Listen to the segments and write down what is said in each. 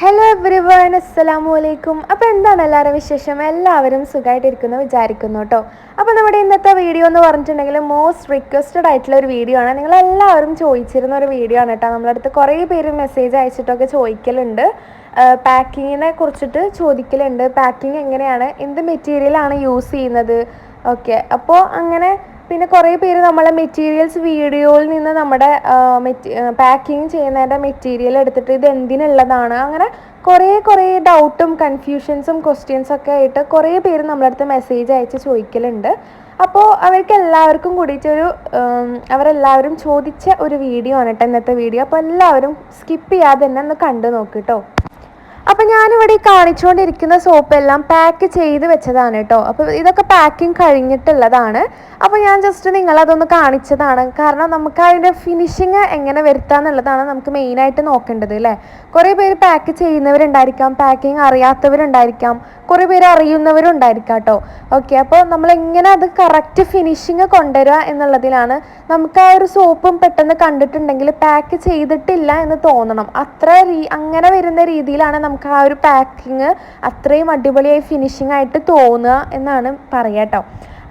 Hello every one അസ്സലാമു അലൈക്കും അപ്പോൾ എന്താണ് എല്ലാവരും വിശേഷം? എല്ലാവരും സുഖമായിട്ടിരിക്കുന്നു വിചാരിക്കുന്നു കേട്ടോ. അപ്പോൾ നമ്മുടെ ഇന്നത്തെ വീഡിയോ എന്ന് പറഞ്ഞിട്ടുണ്ടെങ്കിൽ മോസ്റ്റ് റിക്വസ്റ്റഡ് ആയിട്ടുള്ള ഒരു വീഡിയോ ആണ്. നിങ്ങൾ എല്ലാവരും ചോദിച്ചിരുന്ന ഒരു വീഡിയോ ആണ് കേട്ടോ. നമ്മളടുത്ത് കുറേ പേര് മെസ്സേജ് അയച്ചിട്ടൊക്കെ ചോദിക്കലുണ്ട്. പാക്കിങ്ങിനെ കുറിച്ചിട്ട് ചോദിക്കലുണ്ട്. പാക്കിങ് എങ്ങനെയാണ്? എന്ത് മെറ്റീരിയലാണ് യൂസ് ചെയ്യുന്നത്? ഓക്കെ അപ്പോൾ അങ്ങനെ പിന്നെ കുറേ പേര് നമ്മളെ മെറ്റീരിയൽസ് വീഡിയോയിൽ നിന്ന് നമ്മുടെ പാക്കിങ് ചെയ്യുന്നതിന്റെ മെറ്റീരിയൽ എടുത്തിട്ട് ഇത് എന്തിനുള്ളതാണ്? അങ്ങനെ കുറേ കുറേ ഡൗട്ടും കൺഫ്യൂഷൻസും ക്വസ്റ്റ്യൻസൊക്കെ ആയിട്ട് കുറേ പേര് നമ്മളെ അടുത്ത് മെസ്സേജ് അയച്ച് ചോദിക്കലുണ്ട്. അപ്പോൾ അവർക്ക് എല്ലാവർക്കും കൂടിയിട്ടൊരു ഒരു അവരെല്ലാവരും ചോദിച്ച ഒരു വീഡിയോ ആണ് കേട്ടോ ഇന്നത്തെ വീഡിയോ അപ്പോൾ എല്ലാവരും സ്കിപ്പ് ചെയ്യാതെ തന്നെ ഒന്ന് കണ്ടു നോക്കിട്ടോ കേട്ടോ അപ്പം ഞാനിവിടെ ഈ കാണിച്ചുകൊണ്ടിരിക്കുന്ന സോപ്പ് എല്ലാം പാക്ക് ചെയ്ത് വെച്ചതാണ് കേട്ടോ. അപ്പോൾ ഇതൊക്കെ പാക്കിംഗ് കഴിഞ്ഞിട്ടുള്ളതാണ്. അപ്പോൾ ഞാൻ ജസ്റ്റ് നിങ്ങൾ നിങ്ങളതൊന്ന് കാണിച്ചതാണ്. കാരണം നമുക്ക് അതിന്റെ ഫിനിഷിങ് എങ്ങനെ വരുത്താന്നുള്ളതാണ് നമുക്ക് മെയിൻ ആയിട്ട് നോക്കേണ്ടത് അല്ലേ കുറേ പേര് പാക്ക് ചെയ്യുന്നവരുണ്ടായിരിക്കാം പാക്കിംഗ് അറിയാത്തവരുണ്ടായിരിക്കാം. കുറേ പേര് അറിയുന്നവരുണ്ടായിരിക്കാം കേട്ടോ. ഓക്കെ അപ്പോൾ നമ്മൾ എങ്ങനെ അത് കറക്റ്റ് ഫിനിഷിങ് കൊണ്ടുവരിക എന്നുള്ളതിലാണ് നമുക്ക് ആ ഒരു സോപ്പും പെട്ടെന്ന് കണ്ടിട്ടുണ്ടെങ്കിൽ പാക്ക് ചെയ്തിട്ടില്ല എന്ന് തോന്നണം. അത്ര രീ അങ്ങനെ വരുന്ന രീതിയിലാണ് നമുക്ക് ആ ഒരു പാക്കിങ് അത്രയും അടിപൊളിയായി ഫിനിഷിംഗ് ആയിട്ട് തോന്നുക എന്നാണ് പറയുക കേട്ടോ.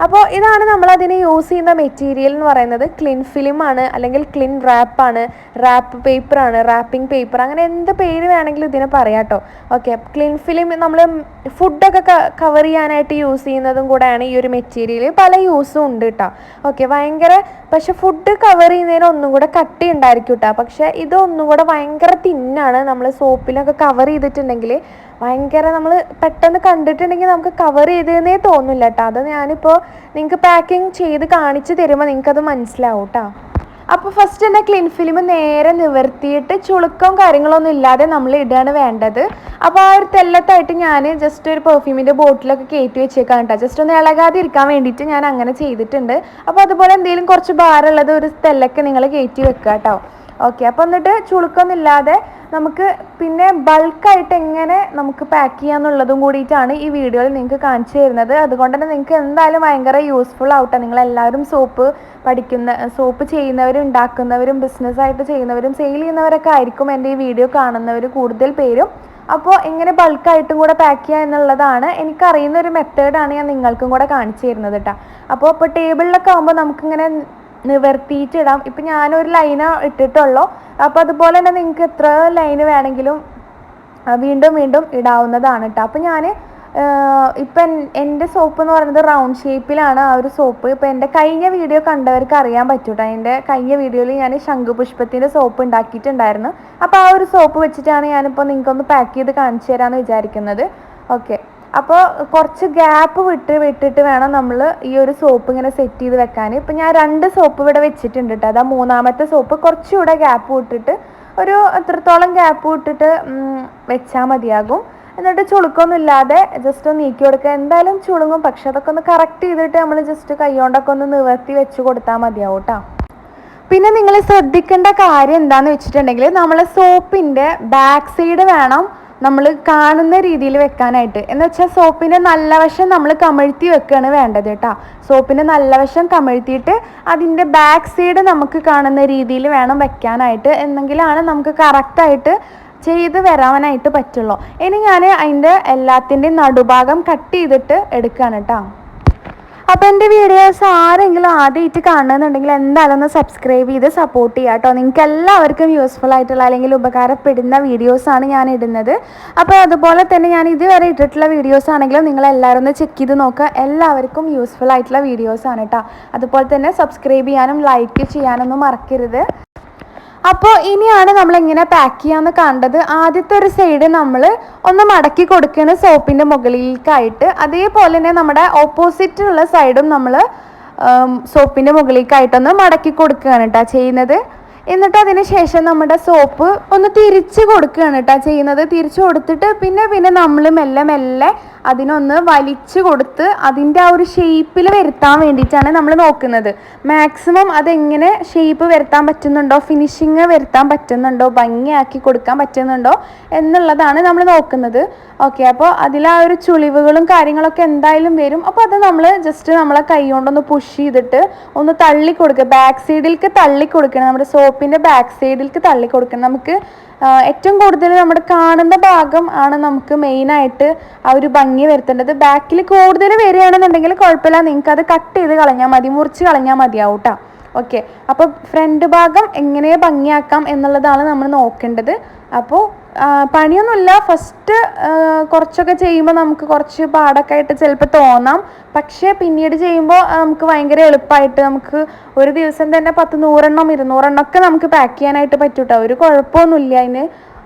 അപ്പോൾ ഇതാണ് നമ്മൾ അതിന് യൂസ് ചെയ്യുന്ന മെറ്റീരിയൽ എന്ന് പറയുന്നത്. ക്ലിൻ ഫിലിം ആണ് അല്ലെങ്കിൽ ക്ലിൻ റാപ്പാണ് റാപ്പ് പേപ്പറാണ് റാപ്പിംഗ് പേപ്പർ അങ്ങനെ എന്ത് പേര് വേണമെങ്കിലും ഇതിനെ പറയാം കേട്ടോ. ഓക്കെ ക്ലിൻ ഫിലിം നമ്മൾ ഫുഡൊക്കെ കവർ ചെയ്യാനായിട്ട് യൂസ് ചെയ്യുന്നതും കൂടെയാണ് ഈ ഒരു മെറ്റീരിയൽ പല യൂസും ഉണ്ട് കേട്ടോ ഓക്കെ ഭയങ്കര പക്ഷെ ഫുഡ് കവർ ചെയ്യുന്നതിന് ഒന്നും കൂടെ കട്ടി ഉണ്ടായിരിക്കും കേട്ടോ പക്ഷെ ഇത് ഒന്നും കൂടെ ഭയങ്കര തിന്നാണ്. നമ്മൾ സോപ്പിലൊക്കെ കവർ ചെയ്തിട്ടുണ്ടെങ്കിൽ ഭയങ്കര നമ്മൾ പെട്ടെന്ന് കണ്ടിട്ടുണ്ടെങ്കിൽ നമുക്ക് കവർ ചെയ്തതെന്നേ തോന്നില്ല കേട്ടോ അത് ഞാനിപ്പോൾ നിങ്ങൾക്ക് പാക്കിംഗ് ചെയ്ത് കാണിച്ച് തരുമ്പോൾ നിങ്ങൾക്കത് മനസ്സിലാവും കേട്ടോ അപ്പോൾ ഫസ്റ്റ് തന്നെ ക്ലീൻ ഫിലിം നേരെ നിവർത്തിയിട്ട് ചുളുക്കവും കാര്യങ്ങളൊന്നും ഇല്ലാതെ നമ്മൾ ഇടുകയാണ് വേണ്ടത്. അപ്പോൾ ആ ഒരു തെല്ലത്തായിട്ട് ഞാൻ ജസ്റ്റ് ഒരു പെർഫ്യൂമിന്റെ ബോട്ടിലൊക്കെ കയറ്റി വെച്ചേക്കാം കേട്ടോ ജസ്റ്റ് ഒന്ന് ഇളകാതെ ഇരിക്കാൻ വേണ്ടിയിട്ട് ഞാൻ അങ്ങനെ ചെയ്തിട്ടുണ്ട്. അപ്പോൾ അതുപോലെ എന്തെങ്കിലും കുറച്ച് ഭാരമുള്ളത് ഒരു തെല്ലൊക്കെ നിങ്ങൾ കയറ്റി വെക്കുക കേട്ടോ ഓക്കെ അപ്പോൾ എന്നിട്ട് ചുളുക്കൊന്നില്ലാതെ നമുക്ക് പിന്നെ ബൾക്കായിട്ട് എങ്ങനെ നമുക്ക് പാക്ക് ചെയ്യാന്നുള്ളതും കൂടിയിട്ടാണ് ഈ വീഡിയോയിൽ നിങ്ങൾക്ക് കാണിച്ചു തരുന്നത്. അതുകൊണ്ട് തന്നെ നിങ്ങൾക്ക് എന്തായാലും ഭയങ്കര യൂസ്ഫുൾ ആവട്ടെ. നിങ്ങൾ എല്ലാവരും സോപ്പ് പഠിക്കുന്ന സോപ്പ് ചെയ്യുന്നവരും ഉണ്ടാക്കുന്നവരും ബിസിനസ്സായിട്ട് ചെയ്യുന്നവരും സെയിൽ ചെയ്യുന്നവരൊക്കെ ആയിരിക്കും എന്റെ ഈ വീഡിയോ കാണുന്നവർ കൂടുതൽ പേരും. അപ്പോൾ എങ്ങനെ ബൾക്കായിട്ടും കൂടെ പാക്ക് ചെയ്യുക എന്നുള്ളതാണ് എനിക്കറിയുന്ന ഒരു മെത്തേഡാണ് ഞാൻ നിങ്ങൾക്കും കൂടെ കാണിച്ചു തരുന്നത് കേട്ടോ അപ്പോൾ ഇപ്പോൾ ടേബിളിലൊക്കെ ആകുമ്പോൾ നമുക്കിങ്ങനെ നിവർത്തിയിട്ട് ഇടാം ഇപ്പം ഞാനൊരു ലൈന ഇട്ടിട്ടുള്ളൂ. അപ്പോൾ അതുപോലെ തന്നെ നിങ്ങൾക്ക് എത്ര ലൈന് വേണമെങ്കിലും വീണ്ടും വീണ്ടും ഇടാവുന്നതാണ് കേട്ടോ അപ്പോൾ ഞാൻ ഇപ്പം എന്റെ സോപ്പ് എന്ന് പറയുന്നത് റൗണ്ട് ഷേപ്പിലാണ് ആ ഒരു സോപ്പ് ഇപ്പം എന്റെ കഴിഞ്ഞ വീഡിയോ കണ്ടവർക്ക് അറിയാൻ പറ്റൂട്ടോ. എന്റെ കഴിഞ്ഞ വീഡിയോയിൽ ഞാൻ ശംഖുപുഷ്പത്തിന്റെ സോപ്പ് ഉണ്ടാക്കിയിട്ടുണ്ടായിരുന്നു. അപ്പോൾ ആ ഒരു സോപ്പ് വെച്ചിട്ടാണ് ഞാനിപ്പോൾ നിങ്ങൾക്കൊന്ന് പാക്ക് ചെയ്ത് കാണിച്ചു തരാമെന്ന് വിചാരിക്കുന്നത്. ഓക്കെ അപ്പോൾ കുറച്ച് ഗ്യാപ്പ് വിട്ട് വിട്ടിട്ട് വേണം നമ്മൾ ഈ ഒരു സോപ്പ് ഇങ്ങനെ സെറ്റ് ചെയ്ത് വെക്കാൻ ഇപ്പം ഞാൻ രണ്ട് സോപ്പ് ഇവിടെ വെച്ചിട്ടുണ്ട് കേട്ടോ അതാ മൂന്നാമത്തെ സോപ്പ് കുറച്ചുകൂടെ ഗ്യാപ്പ് വിട്ടിട്ട് ഒരു എത്രത്തോളം ഗ്യാപ്പ് വിട്ടിട്ട് വെച്ചാൽ മതിയാകും. എന്നിട്ട് ചുളുക്കൊന്നും ഇല്ലാതെ ജസ്റ്റ് ഒന്ന് നീക്കി കൊടുക്കുക എന്തായാലും ചുളുങ്ങും. പക്ഷെ അതൊക്കെ ഒന്ന് കറക്റ്റ് ചെയ്തിട്ട് നമ്മൾ ജസ്റ്റ് കൈകൊണ്ടൊക്കെ ഒന്ന് നിവർത്തി വെച്ച് കൊടുത്താൽ മതിയാവും കേട്ടോ പിന്നെ നിങ്ങൾ ശ്രദ്ധിക്കേണ്ട കാര്യം എന്താണെന്ന് വെച്ചിട്ടുണ്ടെങ്കിൽ നമ്മൾ സോപ്പിന്റെ ബാക്ക് സൈഡ് വേണം നമ്മൾ കാണുന്ന രീതിയിൽ വെക്കാനായിട്ട്. എന്ന് വെച്ചാൽ സോപ്പിന്റെ നല്ല വശം നമ്മൾ കമഴ്ത്തി വെക്കുകയാണ് വേണ്ടത് കേട്ടോ. സോപ്പിന്റെ നല്ല വശം കമഴ്ത്തിയിട്ട് അതിന്റെ ബാക്ക് സൈഡ് നമുക്ക് കാണുന്ന രീതിയിൽ വേണം വെക്കാനായിട്ട്. എന്നെങ്കിലാണ് നമുക്ക് കറക്റ്റായിട്ട് ചെയ്ത് വരാനായിട്ട് പറ്റുള്ളൂ. ഇനി ഞാൻ അതിന്റെ എല്ലാത്തിന്റെയും നടുഭാഗം കട്ട് ചെയ്തിട്ട് എടുക്കുകയാണ് കേട്ടോ. അപ്പോൾ എന്റെ വീഡിയോസ് ആരെങ്കിലും ആദ്യമായിട്ട് കാണുന്നുണ്ടെങ്കിൽ എന്തായാലും ഒന്ന് സബ്സ്ക്രൈബ് ചെയ്ത് സപ്പോർട്ട് ചെയ്യുക കേട്ടോ നിങ്ങൾക്ക് എല്ലാവർക്കും യൂസ്ഫുൾ ആയിട്ടുള്ള അല്ലെങ്കിൽ ഉപകാരപ്പെടുന്ന വീഡിയോസാണ് ഞാൻ ഇടുന്നത്. അപ്പോൾ അതുപോലെ തന്നെ ഞാൻ ഇതുവരെ ഇട്ടിട്ടുള്ള വീഡിയോസ് ആണെങ്കിലും നിങ്ങൾ എല്ലാവരും ഒന്ന് ചെക്ക് ചെയ്ത് നോക്കുക. എല്ലാവർക്കും യൂസ്ഫുൾ ആയിട്ടുള്ള വീഡിയോസാണ് കേട്ടോ അതുപോലെ തന്നെ സബ്സ്ക്രൈബ് ചെയ്യാനും ലൈക്ക് ചെയ്യാനൊന്നും മറക്കരുത്. അപ്പോൾ ഇനിയാണ് നമ്മൾ എങ്ങനെ പാക്ക് ചെയ്യാന്ന് കണ്ടത്. ആദ്യത്തെ ഒരു സൈഡ് നമ്മൾ ഒന്ന് മടക്കി കൊടുക്കുന്ന സോപ്പിന്റെ മുകളിലേക്കായിട്ട്. അതേപോലെ തന്നെ നമ്മുടെ ഓപ്പോസിറ്റുള്ള സൈഡും നമ്മൾ സോപ്പിന്റെ മുകളിലേക്കായിട്ടൊന്ന് മടക്കി കൊടുക്കുകയാണ് കേട്ടോ ചെയ്യുന്നത്. എന്നിട്ട് അതിന് ശേഷം നമ്മുടെ സോപ്പ് ഒന്ന് തിരിച്ച് കൊടുക്കുകയാണ് കേട്ടോ ചെയ്യുന്നത്. തിരിച്ചു കൊടുത്തിട്ട് പിന്നെ പിന്നെ നമ്മൾ മെല്ലെ മെല്ലെ അതിനൊന്ന് വലിച്ചു കൊടുത്ത് അതിന്റെ ആ ഒരു ഷേപ്പിൽ വരുത്താൻ വേണ്ടിയിട്ടാണ് നമ്മൾ നോക്കുന്നത്. മാക്സിമം അതെങ്ങനെ ഷേപ്പ് വരുത്താൻ പറ്റുന്നുണ്ടോ? ഫിനിഷിങ് വരുത്താൻ പറ്റുന്നുണ്ടോ? ഭംഗിയാക്കി കൊടുക്കാൻ പറ്റുന്നുണ്ടോ? എന്നുള്ളതാണ് നമ്മൾ നോക്കുന്നത്. ഓക്കെ അപ്പോൾ അതിൽ ആ ഒരു ചുളിവുകളും കാര്യങ്ങളൊക്കെ എന്തായാലും വരും. അപ്പോൾ അത് നമ്മൾ ജസ്റ്റ് നമ്മളെ കൈ കൊണ്ടൊന്ന് പുഷ് ചെയ്തിട്ട് ഒന്ന് തള്ളി കൊടുക്കുക. ബാക്ക് സൈഡിലേക്ക് തള്ളി കൊടുക്കണം. നമ്മുടെ സോപ്പ് സോപ്പിന്റെ ബാക്ക് സൈഡിലേക്ക് തള്ളി കൊടുക്കണം നമുക്ക് ഏറ്റവും കൂടുതൽ നമ്മുടെ കാണുന്ന ഭാഗം ആണ് നമുക്ക് മെയിനായിട്ട് ആ ഒരു ഭംഗി വരുത്തേണ്ടത്. ബാക്കിൽ കൂടുതൽ വരികയാണെന്നുണ്ടെങ്കിൽ കുഴപ്പമില്ല. നിങ്ങൾക്ക് അത് കട്ട് ചെയ്ത് കളഞ്ഞാൽ മതി മുറിച്ച് കളഞ്ഞാൽ മതിയാവും കേട്ടോ ഓക്കെ അപ്പോൾ ഫ്രണ്ട് ഭാഗം എങ്ങനെ ഭംഗിയാക്കാം എന്നുള്ളതാണ് നമ്മൾ നോക്കേണ്ടത്. അപ്പോൾ പണിയൊന്നുമില്ല. ഫസ്റ്റ് കുറച്ചൊക്കെ ചെയ്യുമ്പോൾ നമുക്ക് കുറച്ച് പാടൊക്കെ ആയിട്ട് ചിലപ്പോൾ തോന്നാം. പക്ഷേ പിന്നീട് ചെയ്യുമ്പോൾ നമുക്ക് ഭയങ്കര എളുപ്പമായിട്ട് നമുക്ക് ഒരു ദിവസം തന്നെ പത്ത് നൂറെണ്ണം ഇരുന്നൂറെണ്ണം ഒക്കെ നമുക്ക് പാക്ക് ചെയ്യാനായിട്ട് പറ്റും കേട്ടോ ഒരു കുഴപ്പമൊന്നുമില്ല അതിന്.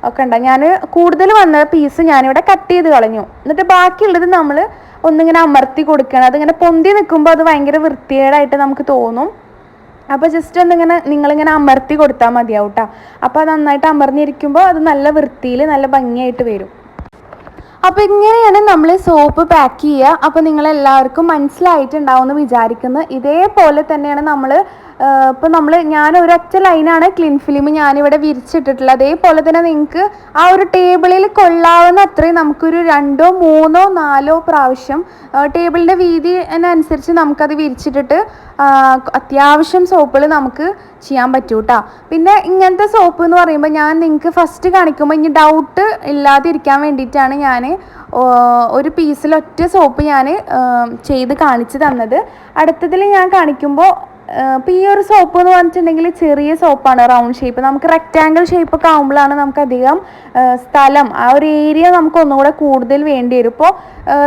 ഒക്കെ ഉണ്ടാവും. ഞാൻ കൂടുതൽ വന്ന പീസ് ഞാനിവിടെ കട്ട് ചെയ്ത് കളഞ്ഞു. എന്നിട്ട് ബാക്കിയുള്ളത് നമ്മൾ ഒന്നിങ്ങനെ അമർത്തി കൊടുക്കണം. അതിങ്ങനെ പൊന്തി നിൽക്കുമ്പോൾ അത് ഭയങ്കര വൃത്തികേടായിട്ട് നമുക്ക് തോന്നും. അപ്പോൾ ജസ്റ്റ് ഒന്നിങ്ങനെ നിങ്ങളിങ്ങനെ അമർത്തി കൊടുത്താൽ മതിയാവും കേട്ടോ അപ്പോൾ അത് നന്നായിട്ട് അമർന്നിരിക്കുമ്പോൾ അത് നല്ല വൃത്തിയിൽ നല്ല ഭംഗിയായിട്ട് വരും. അപ്പോൾ ഇങ്ങനെയാണ് നമ്മൾ സോപ്പ് പാക്ക് ചെയ്യുക അപ്പോൾ നിങ്ങളെല്ലാവർക്കും മനസ്സിലായിട്ടുണ്ടാവും എന്ന് വിചാരിക്കുന്നു. ഇതേപോലെ തന്നെയാണ് നമ്മൾ ഇപ്പോൾ നമ്മൾ ഞാൻ ഒരൊറ്റ ലൈനാണ് ക്ലിൻ ഫിലിം ഞാനിവിടെ വിരിച്ചിട്ടിട്ടുള്ളത്. അതേപോലെ തന്നെ നിങ്ങൾക്ക് ആ ഒരു ടേബിളിൽ കൊള്ളാവുന്ന അത്രയും നമുക്കൊരു രണ്ടോ മൂന്നോ നാലോ പ്രാവശ്യം ടേബിളിന്റെ വീതി അനുസരിച്ച് നമുക്കത് വിരിച്ചിട്ടിട്ട് അത്യാവശ്യം സോപ്പുകൾ നമുക്ക് ചെയ്യാൻ പറ്റൂ കേട്ടോ പിന്നെ ഇങ്ങനത്തെ സോപ്പ് എന്ന് പറയുമ്പോൾ ഞാൻ നിങ്ങൾക്ക് ഫസ്റ്റ് കാണിക്കുമ്പോൾ ഇനി ഡൗട്ട് ഇല്ലാതിരിക്കാൻ വേണ്ടിയിട്ടാണ് ഞാൻ ഒരു പീസിൽ ഒറ്റ സോപ്പ് ഞാൻ ചെയ്ത് കാണിച്ചു തന്നത്. അടുത്തതിൽ ഞാൻ കാണിക്കുമ്പോൾ ഇപ്പോൾ ഈ ഒരു സോപ്പ് എന്ന് പറഞ്ഞിട്ടുണ്ടെങ്കിൽ ചെറിയ സോപ്പാണ് റൗണ്ട് ഷേപ്പ്. നമുക്ക് റെക്റ്റാങ്കിൾ ഷേപ്പ് ഒക്കെ ആകുമ്പോഴാണ് നമുക്ക് അധികം സ്ഥലം ആ ഒരു ഏരിയ നമുക്ക് ഒന്നും കൂടെ കൂടുതൽ വേണ്ടി വരും. ഇപ്പോൾ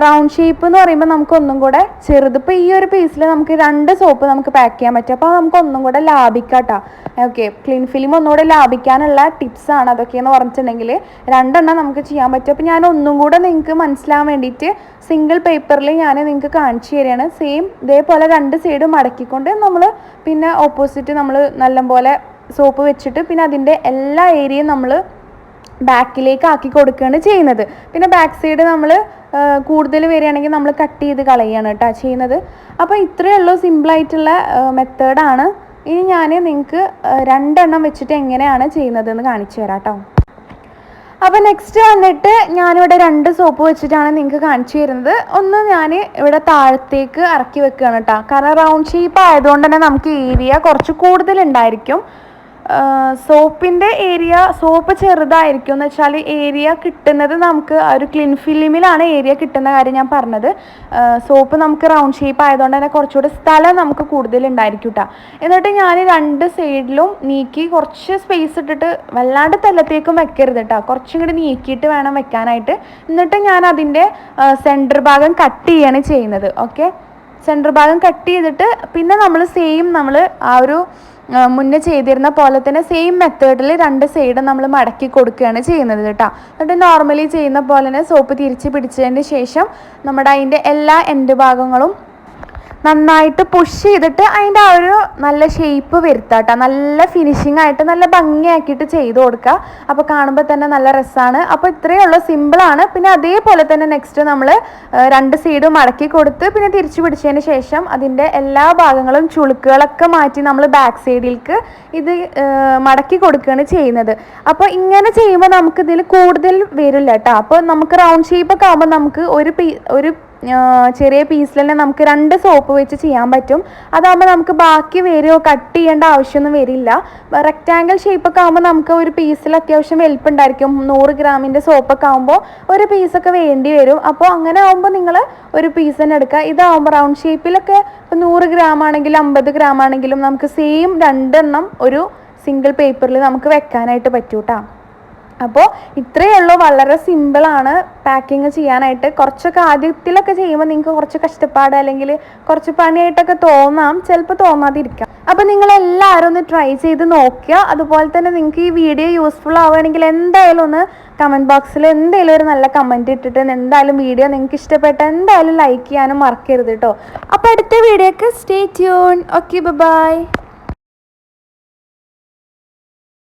റൗണ്ട് ഷേപ്പ് എന്ന് പറയുമ്പോൾ നമുക്ക് ഒന്നും കൂടെ ചെറുത്. ഇപ്പോൾ ഈ ഒരു പീസിൽ നമുക്ക് രണ്ട് സോപ്പ് നമുക്ക് പാക്ക് ചെയ്യാൻ പറ്റും. അപ്പോൾ നമുക്ക് ഒന്നും കൂടെ ലാഭിക്കാം കേട്ടോ ഓക്കെ ക്ലീൻ ഫിലിം ഒന്നുകൂടെ ലാഭിക്കാനുള്ള ടിപ്സാണ് അതൊക്കെയെന്ന് പറഞ്ഞിട്ടുണ്ടെങ്കിൽ രണ്ടെണ്ണം നമുക്ക് ചെയ്യാൻ പറ്റും. അപ്പോൾ ഞാൻ ഒന്നും കൂടെ നിങ്ങൾക്ക് മനസ്സിലാവാൻ വേണ്ടിയിട്ട് സിംഗിൾ പേപ്പറിൽ ഞാൻ നിങ്ങൾക്ക് കാണിച്ചു തരികയാണ്. സെയിം ഇതേപോലെ രണ്ട് സൈഡും മടക്കിക്കൊണ്ട് നമ്മൾ പിന്നെ ഓപ്പോസിറ്റ് നമ്മൾ നല്ലപോലെ സോപ്പ് വെച്ചിട്ട് പിന്നെ അതിന്റെ എല്ലാ ഏരിയയും നമ്മൾ ബാക്കിലേക്ക് ആക്കി കൊടുക്കുകയാണ് ചെയ്യുന്നത്. പിന്നെ ബാക്ക് സൈഡ് നമ്മൾ കൂടുതൽ വരികയാണെങ്കിൽ നമ്മൾ കട്ട് ചെയ്ത് കളയുകയാണ് കേട്ടോ ചെയ്യുന്നത്. അപ്പോൾ ഇത്രയേ ഉള്ളൂ സിമ്പിളായിട്ടുള്ള മെത്തേഡാണ് ഇനി ഞാൻ നിങ്ങൾക്ക് രണ്ടെണ്ണം വെച്ചിട്ട് എങ്ങനെയാണ് ചെയ്യുന്നതെന്ന് കാണിച്ചു തരാം കേട്ടോ. അപ്പോൾ നെക്സ്റ്റ് വന്നിട്ട് ഞാനിവിടെ രണ്ട് സോപ്പ് വെച്ചിട്ടാണ് നിങ്ങൾക്ക് കാണിച്ചു തരുന്നത്. ഒന്ന് ഞാൻ ഇവിടെ താഴത്തേക്ക് ഇറക്കി വെക്കുകയാണ് കേട്ടോ കാരണം റൗണ്ട് ഷേപ്പ് ആയതുകൊണ്ട് തന്നെ നമുക്ക് ഏരിയ കുറച്ച് കൂടുതലുണ്ടായിരിക്കും സോപ്പിന്റെ ഏരിയ സോപ്പ് ചെറുതായിരിക്കും എന്ന് വെച്ചാൽ ഏരിയ കിട്ടുന്നത് നമുക്ക് ആ ഒരു ക്ലിൻ ഫിലിമിലാണ് ഏരിയ കിട്ടുന്ന കാര്യം ഞാൻ പറഞ്ഞത്. സോപ്പ് നമുക്ക് റൗണ്ട് ഷേപ്പ് ആയതുകൊണ്ട് തന്നെ കുറച്ചുകൂടി സ്ഥലം നമുക്ക് കൂടുതലുണ്ടായിരിക്കും കേട്ടോ എന്നിട്ട് ഞാൻ രണ്ട് സൈഡിലും നീക്കി കുറച്ച് സ്പേസ് ഇട്ടിട്ട് വല്ലാണ്ട് തലത്തേക്കും വെക്കരുത് കേട്ടോ കുറച്ചും കൂടി നീക്കിയിട്ട് വേണം വെക്കാനായിട്ട്. എന്നിട്ട് ഞാൻ അതിന്റെ സെന്റർ ഭാഗം കട്ട് ചെയ്യാണ് ചെയ്യുന്നത്. ഓക്കെ സെന്റർ ഭാഗം കട്ട് ചെയ്തിട്ട് പിന്നെ നമ്മൾ സെയിം നമ്മൾ ആ ഒരു മുന്നേ ചെയ്തിരുന്ന പോലെ തന്നെ സെയിം മെത്തേഡിൽ രണ്ട് സൈഡും നമ്മൾ മടക്കി കൊടുക്കുകയാണ് ചെയ്യുന്നത് കേട്ടോ. എന്നിട്ട് നോർമലി ചെയ്യുന്ന പോലെ തന്നെ സോപ്പ് തിരിച്ച് പിടിച്ചതിന് ശേഷം നമ്മുടെ അതിന്റെ എല്ലാ എൻഡ് ഭാഗങ്ങളും നന്നായിട്ട് പുഷ് ചെയ്തിട്ട് അതിന്റെ ആ ഒരു നല്ല ഷേപ്പ് വരുത്താട്ടോ. നല്ല ഫിനിഷിംഗ് ആയിട്ട് നല്ല ഭംഗിയാക്കിയിട്ട് ചെയ്ത് കൊടുക്കുക. അപ്പോൾ കാണുമ്പോൾ തന്നെ നല്ല രസമാണ്. അപ്പോൾ ഇത്രയേ ഉള്ളൂ. സിമ്പിളാണ് പിന്നെ അതേപോലെ തന്നെ നെക്സ്റ്റ് നമ്മൾ രണ്ട് സൈഡും മടക്കി കൊടുത്ത് പിന്നെ തിരിച്ചു പിടിച്ചതിന് ശേഷം അതിന്റെ എല്ലാ ഭാഗങ്ങളും ചുളുക്കുകളൊക്കെ മാറ്റി നമ്മൾ ബാക്ക് സൈഡിലേക്ക് ഇത് മടക്കി കൊടുക്കുകയാണ് ചെയ്യുന്നത്. അപ്പോൾ ഇങ്ങനെ ചെയ്യുമ്പോൾ നമുക്കിതിൽ കൂടുതൽ വരില്ല കേട്ടോ. അപ്പോൾ നമുക്ക് റൗണ്ട് ഷേപ്പൊക്കെ ആകുമ്പോൾ നമുക്ക് ഒരു പീ ഒരു ചെറിയ പീസിൽ തന്നെ നമുക്ക് രണ്ട് സോപ്പ് വെച്ച് ചെയ്യാൻ പറ്റും. അതാകുമ്പോൾ നമുക്ക് ബാക്കി വരുമോ കട്ട് ചെയ്യേണ്ട ആവശ്യമൊന്നും വരില്ല. റെക്റ്റാങ്കിൾ ഷേപ്പൊക്കെ ആകുമ്പോൾ നമുക്ക് ഒരു പീസിൽ അത്യാവശ്യം വലിപ്പുണ്ടായിരിക്കും നൂറ് ഗ്രാമിന്റെ സോപ്പൊക്കെ ആകുമ്പോൾ ഒരു പീസൊക്കെ വേണ്ടി വരും. അപ്പോൾ അങ്ങനെ ആകുമ്പോൾ നിങ്ങൾ ഒരു പീസ് തന്നെ എടുക്കുക. ഇതാകുമ്പോൾ റൗണ്ട് ഷേപ്പിലൊക്കെ ഇപ്പോൾ നൂറ് ഗ്രാം ആണെങ്കിലും അമ്പത് ഗ്രാം ആണെങ്കിലും നമുക്ക് സെയിം രണ്ടെണ്ണം ഒരു സിംഗിൾ പേപ്പറിൽ നമുക്ക് വെക്കാനായിട്ട് പറ്റൂട്ടാ. അപ്പോൾ ഇത്രയേ ഉള്ളൂ. വളരെ സിമ്പിളാണ് പാക്കിങ് ചെയ്യാനായിട്ട്. കുറച്ചൊക്കെ ആദ്യത്തിലൊക്കെ ചെയ്യുമ്പോൾ നിങ്ങൾക്ക് കുറച്ച് കഷ്ടപ്പാട് അല്ലെങ്കിൽ കുറച്ച് പണിയായിട്ടൊക്കെ തോന്നാം. ചിലപ്പോൾ തോന്നാതിരിക്കാം. അപ്പോൾ നിങ്ങൾ എല്ലാവരും ഒന്ന് ട്രൈ ചെയ്ത് നോക്കുക. അതുപോലെ തന്നെ നിങ്ങൾക്ക് ഈ വീഡിയോ യൂസ്ഫുൾ ആവുകയാണെങ്കിൽ എന്തായാലും ഒന്ന് കമന്റ് ബോക്സിൽ എന്തെങ്കിലും ഒരു നല്ല കമന്റ് ഇട്ടിട്ട് എന്തായാലും വീഡിയോ നിങ്ങൾക്ക് ഇഷ്ടപ്പെട്ട എന്തായാലും ലൈക്ക് ചെയ്യാനും മറക്കരുത് കേട്ടോ അപ്പോൾ അടുത്ത വീഡിയോക്ക് സ്റ്റേ ട്യൂൺ ഓക്കെ ബൈ